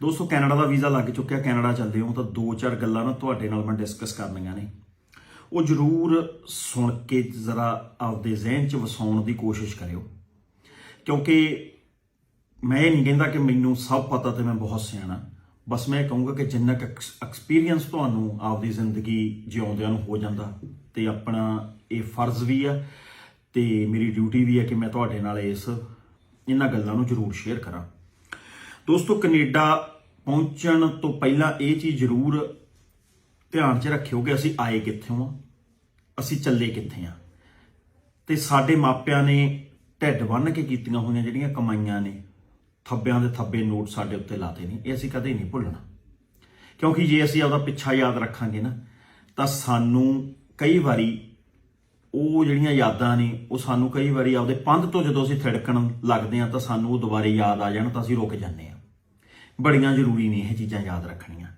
ਦੋਸਤੋ, ਕੈਨੇਡਾ ਦਾ ਵੀਜ਼ਾ ਲੱਗ ਚੁੱਕਿਆ, ਕੈਨੇਡਾ ਚੱਲਦੇ ਹੋ ਤਾਂ ਦੋ ਚਾਰ ਗੱਲਾਂ ਨਾ ਤੁਹਾਡੇ ਨਾਲ ਮੈਂ ਡਿਸਕਸ ਕਰਨੀਆਂ ਨੇ। ਉਹ ਜਰੂਰ ਸੁਣ ਕੇ ਜ਼ਰਾ ਆਪਦੇ ਜ਼ਿਹਨ 'ਚ ਵਸਾਉਣ ਦੀ ਕੋਸ਼ਿਸ਼ ਕਰਿਓ। ਕਿਉਂਕਿ ਮੈਂ ਇਹ ਨਹੀਂ ਕਹਿੰਦਾ ਕਿ ਮੈਨੂੰ ਸਭ ਪਤਾ ਤੇ ਮੈਂ ਬਹੁਤ ਸਿਆਣਾ। ਬਸ ਮੈਂ ਇਹ ਕਹੂੰਗਾ ਕਿ ਜਿੰਨਾ ਕੁ ਐਕਸਪੀਰੀਅੰਸ ਤੁਹਾਨੂੰ ਆਪਦੀ ਜ਼ਿੰਦਗੀ ਜਿਉਂਦਿਆਂ ਨੂੰ ਹੋ ਜਾਂਦਾ ਤੇ ਆਪਣਾ ਇਹ ਫਰਜ਼ ਵੀ ਆ ਤੇ ਮੇਰੀ ਡਿਊਟੀ ਵੀ ਹੈ ਕਿ ਮੈਂ ਤੁਹਾਡੇ ਨਾਲ ਇਸ, ਇਹਨਾਂ ਗੱਲਾਂ ਨੂੰ ਜ਼ਰੂਰ ਸ਼ੇਅਰ ਕਰਾਂ। ਦੋਸਤੋ, ਕੈਨੇਡਾ ਪਹੁੰਚਣ ਤੋਂ ਪਹਿਲਾਂ ਇਹ ਚੀਜ਼ ਜ਼ਰੂਰ ਧਿਆਨ 'ਚ ਰੱਖਿਓ ਕਿ ਅਸੀਂ ਆਏ ਕਿੱਥੋਂ ਆ, ਅਸੀਂ ਚੱਲੇ ਕਿੱਥੇ ਆ। ਤੇ ਸਾਡੇ ਮਾਪਿਆਂ ਨੇ ਢਿੱਡ ਬੰਨ ਕੇ ਕੀਤੀਆਂ ਹੋਈਆਂ ਜਿਹੜੀਆਂ ਕਮਾਈਆਂ ਨੇ, ਥੱਬਿਆਂ ਦੇ ਥੱਬੇ ਨੋਟ ਸਾਡੇ ਉੱਤੇ ਲਾਤੇ ਨੇ, ਇਹ ਅਸੀਂ ਕਦੇ ਨਹੀਂ ਭੁੱਲਣਾ। ਕਿਉਂਕਿ ਜੇ ਅਸੀਂ ਆਪਦਾ ਪਿੱਛਾ ਯਾਦ ਰੱਖਾਂਗੇ ਨਾ, ਤਾਂ ਸਾਨੂੰ ਕਈ ਵਾਰੀ ਉਹ ਜਿਹੜੀਆਂ ਯਾਦਾਂ ਨੇ, ਉਹ ਸਾਨੂੰ ਕਈ ਵਾਰੀ ਆਪਦੇ ਪੰਧ ਤੋਂ ਜਦੋਂ ਅਸੀਂ ਥੜਕਣ ਲੱਗਦੇ ਆ ਤਾਂ ਸਾਨੂੰ ਉਹ ਦੁਬਾਰੇ ਯਾਦ ਆ ਜਾਣ ਤਾਂ ਅਸੀਂ ਰੁਕ ਜਾਂਦੇ ਆ ਬੜੀਆਂ ਜ਼ਰੂਰੀ ਨੇ ਇਹ ਚੀਜ਼ਾਂ ਯਾਦ ਰੱਖਣੀਆਂ।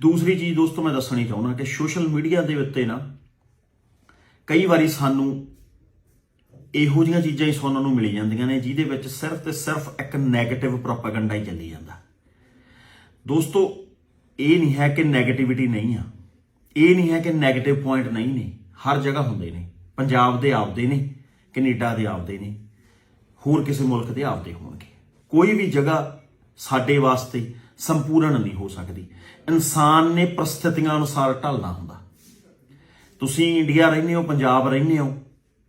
ਦੂਸਰੀ ਚੀਜ਼ ਦੋਸਤੋ ਮੈਂ ਦੱਸਣੀ ਚਾਹੁੰਦਾ ਕਿ ਸੋਸ਼ਲ ਮੀਡੀਆ ਦੇ ਉੱਤੇ ਨਾ ਕਈ ਵਾਰੀ ਸਾਨੂੰ ਇਹੋ ਜਿਹੀਆਂ ਚੀਜ਼ਾਂ ਹੀ ਸੁਣਨ ਨੂੰ ਮਿਲ ਜਾਂਦੀਆਂ ਨੇ, ਜਿਹਦੇ ਵਿੱਚ ਸਿਰਫ ਤੇ ਸਿਰਫ ਇੱਕ ਨੈਗੇਟਿਵ ਪ੍ਰੋਪਾਗੈਂਡਾ ਹੀ ਚੱਲੀ ਜਾਂਦਾ। ਦੋਸਤੋ, ਇਹ ਨਹੀਂ ਹੈ ਕਿ ਨੈਗੇਟਿਵਿਟੀ ਨਹੀਂ ਆ। ਇਹ ਨਹੀਂ ਹੈ ਕਿ ਨੈਗੇਟਿਵ ਪੁਆਇੰਟ ਨਹੀਂ ਨੇ। ਹਰ ਜਗ੍ਹਾ ਹੁੰਦੇ ਨੇ। ਪੰਜਾਬ ਦੇ ਆਪਦੇ ਨੇ, ਕੈਨੇਡਾ ਦੇ ਆਪਦੇ ਨੇ, ਹੋਰ ਕਿਸੇ ਮੁਲਕ ਦੇ ਆਪਦੇ ਹੋਣਗੇ। ਕੋਈ ਵੀ ਜਗ੍ਹਾ ਸਾਡੇ ਵਾਸਤੇ ਸੰਪੂਰਨ ਨਹੀਂ ਹੋ ਸਕਦੀ। ਇਨਸਾਨ ਨੇ ਪ੍ਰਸਥਿਤੀਆਂ ਅਨੁਸਾਰ ਢਲਣਾ ਹੁੰਦਾ। ਤੁਸੀਂ ਇੰਡੀਆ ਰਹਿੰਦੇ ਹੋ, ਪੰਜਾਬ ਰਹਿੰਦੇ ਹੋ,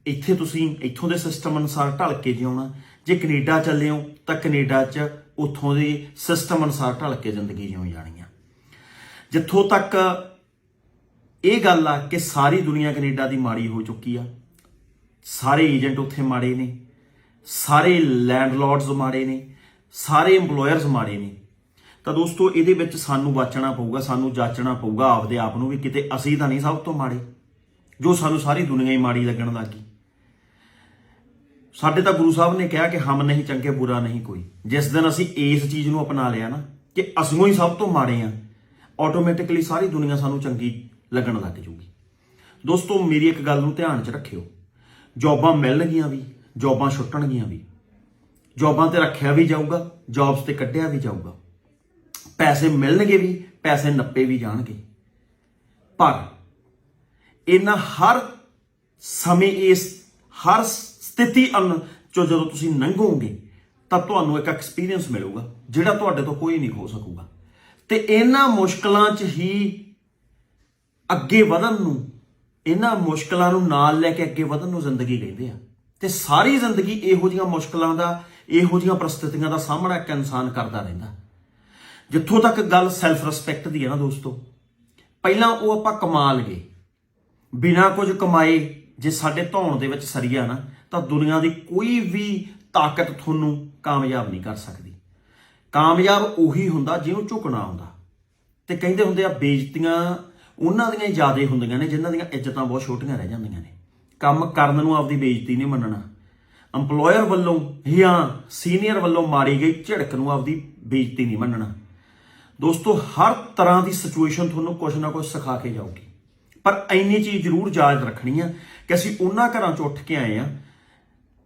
ਇੱਥੇ ਤੁਸੀਂ ਇੱਥੋਂ ਦੇ ਸਿਸਟਮ ਅਨੁਸਾਰ ਢਲ ਕੇ ਜਿਉਣਾ। ਜੇ ਕੈਨੇਡਾ ਚੱਲੇ ਹੋ, ਤਾਂ ਕੈਨੇਡਾ 'ਚ ਉੱਥੋਂ ਦੇ ਸਿਸਟਮ ਅਨੁਸਾਰ ਢਲ ਕੇ ਜ਼ਿੰਦਗੀ ਜਿਉਂ ਜਾਣੀ ਆ। ਜਿੱਥੋਂ ਤੱਕ ਇਹ ਗੱਲ ਆ ਕਿ ਸਾਰੀ ਦੁਨੀਆ ਕੈਨੇਡਾ ਦੀ ਮਾੜੀ ਹੋ ਚੁੱਕੀ ਆ। ਸਾਰੇ ਏਜੰਟ ਉੱਥੇ ਮਾੜੇ ਨੇ। ਸਾਰੇ ਲੈਂਡਲੋਰਡਸ ਮਾੜੇ ਨੇ। ਸਾਰੇ EMPLOYERS ਮਾੜੇ ਨੇ। ਤਾਂ ਦੋਸਤੋ, ਇਹਦੇ ਵਿੱਚ ਸਾਨੂੰ ਬਚਣਾ ਪਊਗਾ, ਸਾਨੂੰ ਜਾਚਣਾ ਪਊਗਾ ਆਪਦੇ ਆਪ ਨੂੰ ਵੀ ਕਿਤੇ ਅਸੀਂ ਤਾਂ ਨਹੀਂ ਸਭ ਤੋਂ ਮਾੜੇ, ਜੋ ਸਾਨੂੰ ਸਾਰੀ ਦੁਨੀਆ ਹੀ ਮਾੜੀ ਲੱਗਣ ਲੱਗੀ। ਸਾਡੇ ਤਾਂ ਗੁਰੂ ਸਾਹਿਬ ਨੇ ਕਿਹਾ ਕਿ ਹਮ ਨਹੀਂ ਚੰਗੇ, ਬੁਰਾ ਨਹੀਂ ਕੋਈ। ਜਿਸ ਦਿਨ ਅਸੀਂ ਇਸ ਚੀਜ਼ ਨੂੰ ਅਪਣਾ ਲਿਆ ਨਾ ਕਿ ਅਸੀਂ ਹੀ ਸਭ ਤੋਂ ਮਾੜੇ ਆ ਆਟੋਮੈਟਿਕਲੀ ਸਾਰੀ ਦੁਨੀਆ ਸਾਨੂੰ ਚੰਗੀ ਲੱਗਣ ਲੱਗ ਜੂਗੀ। ਦੋਸਤੋ, ਮੇਰੀ ਇੱਕ ਗੱਲ ਨੂੰ ਧਿਆਨ 'ਚ ਰੱਖਿਓ। ਜੌਬਾਂ ਮਿਲਣਗੀਆਂ ਵੀ, ਜੌਬਾਂ ਛੁੱਟਣਗੀਆਂ ਵੀ। ਜੌਬਾਂ ਤੇ ਰੱਖਿਆ ਵੀ ਜਾਊਗਾ, ਜੌਬਸ ਤੇ ਕੱਢਿਆ ਵੀ ਜਾਊਗਾ। ਪੈਸੇ ਮਿਲਣਗੇ ਵੀ, ਪੈਸੇ ਨੱਪੇ ਵੀ ਜਾਣਗੇ। ਪਰ ਇਹਨਾਂ ਹਰ ਸਮੇਂ ਇਸ ਹਰ ਸਥਿਤੀ ਅਨ ਚੋਂ ਜਦੋਂ ਤੁਸੀਂ ਲੰਘੋਗੇ ਤਾਂ ਤੁਹਾਨੂੰ ਇੱਕ ਐਕਸਪੀਰੀਅੰਸ ਮਿਲੂਗਾ, ਜਿਹੜਾ ਤੁਹਾਡੇ ਤੋਂ ਕੋਈ ਨਹੀਂ ਹੋ ਸਕੂਗਾ। ਤੇ ਇਹਨਾਂ ਮੁਸ਼ਕਲਾਂ 'ਚ ਹੀ ਅੱਗੇ ਵਧਣ ਨੂੰ, ਇਹਨਾਂ ਮੁਸ਼ਕਲਾਂ ਨੂੰ ਨਾਲ ਲੈ ਕੇ ਅੱਗੇ ਵਧਣ ਨੂੰ ਜ਼ਿੰਦਗੀ ਕਹਿੰਦੇ ਆ। ਤੇ ਸਾਰੀ ਜ਼ਿੰਦਗੀ ਇਹੋ ਜੀਆਂ ਮੁਸ਼ਕਲਾਂ ਦਾ, ਇਹੋ ਜੀਆਂ ਪ੍ਰਸਥਿਤੀਆਂ ਦਾ ਸਾਹਮਣਾ ਇੱਕ ਇਨਸਾਨ ਕਰਦਾ ਰਹਿੰਦਾ। ਜਿੱਥੋਂ ਤੱਕ ਗੱਲ ਸੈਲਫ ਰਿਸਪੈਕਟ ਦੀ ਹੈ ਨਾ ਦੋਸਤੋ, ਪਹਿਲਾਂ ਉਹ ਆਪਾਂ ਕਮਾ ਲਈਏ। ਬਿਨਾਂ ਕੁਝ ਕਮਾਏ, ਜੇ ਸਾਡੇ ਧੌਣ ਦੇ ਵਿੱਚ ਸਰੀਆ ਨਾ, ਤਾਂ ਦੁਨੀਆ ਦੀ ਕੋਈ ਵੀ ਤਾਕਤ ਤੁਹਾਨੂੰ ਕਾਮਯਾਬ ਨਹੀਂ ਕਰ ਸਕਦੀ। ਕਾਮਯਾਬ ਉਹੀ ਹੁੰਦਾ ਜਿਹਨੂੰ ਝੁਕਣਾ ਆਉਂਦਾ। ਤੇ ਕਹਿੰਦੇ ਹੁੰਦੇ ਆ, ਬੇਇੱਜ਼ਤੀਆਂ ਉਹਨਾਂ ਦੀਆਂ ਹੀ ਜ਼ਿਆਦੇ ਹੁੰਦੀਆਂ ਨੇ, ਜਿਨ੍ਹਾਂ ਦੀਆਂ ਇੱਜ਼ਤਾਂ ਬਹੁਤ ਛੋਟੀਆਂ ਰਹਿ ਜਾਂਦੀਆਂ ਨੇ। ਕੰਮ ਕਰਨ ਨੂੰ ਆਪਦੀ ਬੇਇੱਜ਼ਤੀ ਨਹੀਂ ਮੰਨਣਾ। EMPLOYER ਵੱਲੋਂ ਜਾਂ ਸੀਨੀਅਰ ਵੱਲੋਂ ਮਾਰੀ ਗਈ ਝਿੜਕ ਨੂੰ ਆਪਦੀ ਬੇਇੱਜ਼ਤੀ ਨਹੀਂ ਮੰਨਣਾ। ਦੋਸਤੋ, ਹਰ ਤਰ੍ਹਾਂ ਦੀ ਸਿਚੁਏਸ਼ਨ ਤੁਹਾਨੂੰ ਕੁਝ ਨਾ ਕੁਝ ਸਿਖਾ ਕੇ ਜਾਊਗੀ। ਪਰ ਇੰਨੀ ਚੀਜ਼ ਜ਼ਰੂਰ ਯਾਦ ਰੱਖਣੀ ਆ ਕਿ ਅਸੀਂ ਉਹਨਾਂ ਘਰਾਂ ਚੋਂ ਉੱਠ ਕੇ ਆਏ ਆ,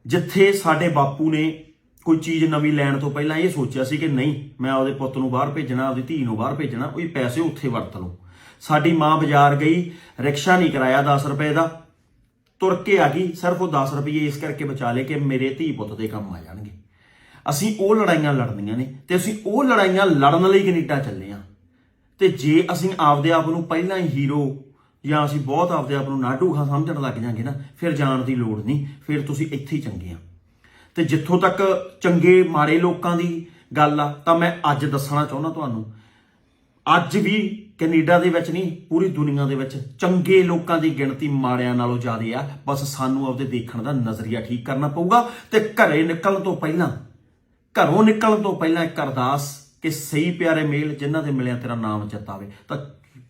ਜਿੱਥੇ ਸਾਡੇ ਬਾਪੂ ਨੇ ਕੋਈ ਚੀਜ਼ ਨਵੀਂ ਲੈਣ ਤੋਂ ਪਹਿਲਾਂ ਇਹ ਸੋਚਿਆ ਸੀ ਕਿ ਨਹੀਂ, ਮੈਂ ਆਪਦੇ ਪੁੱਤ ਨੂੰ ਬਾਹਰ ਭੇਜਣਾ, ਆਪਦੀ ਧੀ ਨੂੰ ਬਾਹਰ ਭੇਜਣਾ ਉਹ ਪੈਸੇ ਉੱਥੇ ਵਰਤ ਲਓ। ਸਾਡੀ ਮਾਂ ਬਾਜ਼ਾਰ ਗਈ, ਰਿਕਸ਼ਾ ਨਹੀਂ ਕਰਾਇਆ 10 ਰੁਪਏ ਦਾ। ਤੁਰ ਕੇ ਆ ਗਈ, ਸਿਰਫ ਉਹ 10 ਰੁਪਏ ਇਸ ਕਰਕੇ ਬਚਾ ਲੇ ਕਿ ਮੇਰੇ ਧੀ ਪੁੱਤ ਦੇ ਕੰਮ ਆ ਜਾਣਗੇ। ਅਸੀਂ ਉਹ ਲੜਾਈਆਂ ਲੜਨੀਆਂ ਨੇ ਤੇ ਅਸੀਂ ਉਹ ਲੜਾਈਆਂ ਲੜਨ ਲਈ ਕੈਨੇਡਾ ਚੱਲੇ ਆ ਤੇ ਜੇ ਅਸੀਂ ਆਪਦੇ ਆਪ ਨੂੰ ਪਹਿਲਾਂ ਹੀ ਹੀਰੋ ਜਾਂ ਅਸੀਂ ਬਹੁਤ ਆਪਦੇ ਆਪ ਨੂੰ ਨਾਡੂਖਾ ਸਮਝਣ ਲੱਗ ਜਾਂਗੇ ਨਾ, ਫਿਰ ਜਾਣ ਦੀ ਲੋੜ ਨਹੀਂ, ਫਿਰ ਤੁਸੀਂ ਇੱਥੇ ਹੀ ਚੰਗੇ ਆ ਤੇ ਜਿੱਥੋਂ ਤੱਕ ਚੰਗੇ ਮਾੜੇ ਲੋਕਾਂ ਦੀ ਗੱਲ ਆ, ਤਾਂ ਮੈਂ ਅੱਜ ਦੱਸਣਾ ਚਾਹੁੰਦਾ ਤੁਹਾਨੂੰ, ਅੱਜ ਵੀ ਕੈਨੇਡਾ ਦੇ ਵਿੱਚ ਨਹੀਂ, ਪੂਰੀ ਦੁਨੀਆ ਦੇ ਵਿੱਚ ਚੰਗੇ ਲੋਕਾਂ ਦੀ ਗਿਣਤੀ ਮਾੜਿਆਂ ਨਾਲੋਂ ਜ਼ਿਆਦਾ ਆ। ਬਸ ਸਾਨੂੰ ਆਪਦੇ ਦੇਖਣ ਦਾ ਨਜ਼ਰੀਆ ਠੀਕ ਕਰਨਾ ਪਊਗਾ ਤੇ ਘਰੇ ਨਿਕਲਣ ਤੋਂ ਪਹਿਲਾਂ, ਘਰੋਂ ਨਿਕਲਣ ਤੋਂ ਪਹਿਲਾਂ ਇੱਕ ਅਰਦਾਸ ਕਿ ਸਹੀ ਪਿਆਰੇ ਮੇਲ ਜਿਨ੍ਹਾਂ ਦੇ ਮਿਲਿਆ ਤੇਰਾ ਨਾਮ ਚਿਤਾਵੇ ਤਾਂ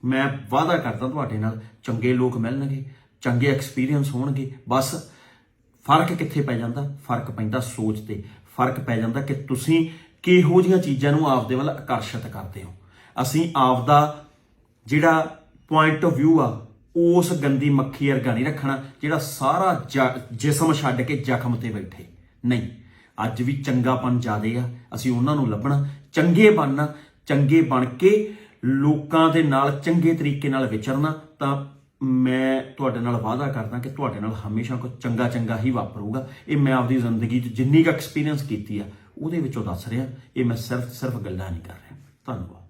ਮੈਂ ਵਾਅਦਾ ਕਰਦਾ ਤੁਹਾਡੇ ਨਾਲ, ਚੰਗੇ ਲੋਕ ਮਿਲਣਗੇ, ਚੰਗੇ ਐਕਸਪੀਰੀਅੰਸ ਹੋਣਗੇ। ਬਸ ਫ਼ਰਕ ਕਿੱਥੇ ਪੈ ਜਾਂਦਾ? ਫ਼ਰਕ ਪੈਂਦਾ ਸੋਚ ਤੇ। ਫ਼ਰਕ ਪੈ ਜਾਂਦਾ ਕਿ ਤੁਸੀਂ ਕਿਹੋ ਜੀਆਂ ਚੀਜ਼ਾਂ ਨੂੰ ਆਪਦੇ ਵੱਲ ਆਕਰਸ਼ਿਤ ਕਰਦੇ ਹੋ। ਅਸੀਂ ਆਪਦਾ ਜਿਹੜਾ ਪੁਆਇੰਟ ਆਫ View ਆ, ਉਸ ਗੰਦੀ ਮੱਖੀ ਵਰਗਾ ਨਹੀਂ ਰੱਖਣਾ, ਜਿਹੜਾ ਸਾਰਾ ਜਿਸਮ ਛੱਡ ਕੇ ਜ਼ਖਮ ਤੇ ਬੈਠੇ। ਨਹੀਂ, ਅੱਜ ਵੀ ਚੰਗਾਪਨ ਜ਼ਿਆਦੇ ਆ, ਅਸੀਂ ਉਹਨਾਂ ਨੂੰ ਲੱਭਣਾ, ਚੰਗੇ ਬਣਨਾ ਚੰਗੇ ਬਣ ਕੇ ਲੋਕਾਂ ਦੇ ਨਾਲ ਚੰਗੇ ਤਰੀਕੇ ਨਾਲ ਵਿਚਰਨਾ, ਤਾਂ ਮੈਂ ਤੁਹਾਡੇ ਨਾਲ ਵਾਅਦਾ ਕਰਦਾ ਕਿ ਤੁਹਾਡੇ ਨਾਲ ਹਮੇਸ਼ਾ ਕੁਝ ਚੰਗਾ ਚੰਗਾ ਹੀ ਵਾਪਰੂਗਾ। ਇਹ ਮੈਂ ਆਪਦੀ ਜ਼ਿੰਦਗੀ 'ਚ ਜਿੰਨੀ ਕੁ ਐਕਸਪੀਰੀਅੰਸ ਕੀਤੀ ਆ, ਉਹਦੇ ਵਿੱਚੋਂ ਦੱਸ ਰਿਹਾ, ਇਹ ਮੈਂ ਸਿਰਫ ਸਿਰਫ ਗੱਲਾਂ ਨਹੀਂ ਕਰ ਰਿਹਾ। ਧੰਨਵਾਦ।